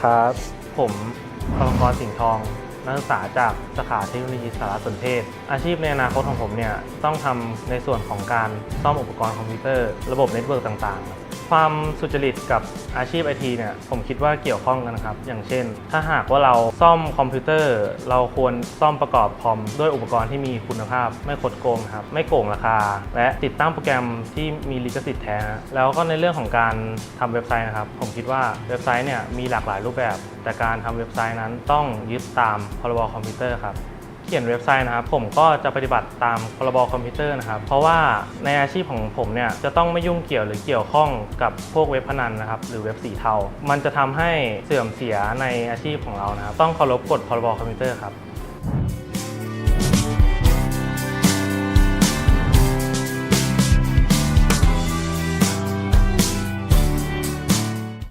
ครับ ผมพลกรสิงห์ทอง นักศึกษาจากสาขาเทคโนโลยีสารสนเทศ อาชีพในอนาคตของผมเนี่ยต้องทำในส่วนของการซ่อมอุปกรณ์คอมพิวเตอร์ ระบบเน็ตเวิร์กต่างๆ ความสุจริตกับอาชีพไอทีเนี่ยผมคิดว่าเกี่ยวข้องกันนะครับ อย่างเช่น ถ้าหากว่าเราซ่อมคอมพิวเตอร์ เราควรซ่อมประกอบคอมด้วยอุปกรณ์ที่มีคุณภาพ ไม่คดโกงครับไม่โกงราคา และติดตั้งโปรแกรมที่มีลิขสิทธิ์แท้ แล้วก็ในเรื่องของการทำเว็บไซต์นะครับ ผมคิดว่าเว็บไซต์เนี่ยมีหลากหลายรูปแบบ แต่การทำเว็บไซต์นั้นต้องยึดตามพรบคอมพิวเตอร์ครับ เขียนเว็บไซต์นะครับผมก็จะปฏิบัติตามพรบคอมพิวเตอร์นะครับ เพราะว่าในอาชีพของผมเนี่ยจะต้องไม่ยุ่งเกี่ยวหรือเกี่ยวข้องกับพวกเว็บพนันนะครับหรือเว็บสีเทา มันจะทำให้เสื่อมเสียในอาชีพของเรานะครับ ต้องเคารพกฎพรบคอมพิวเตอร์ครับ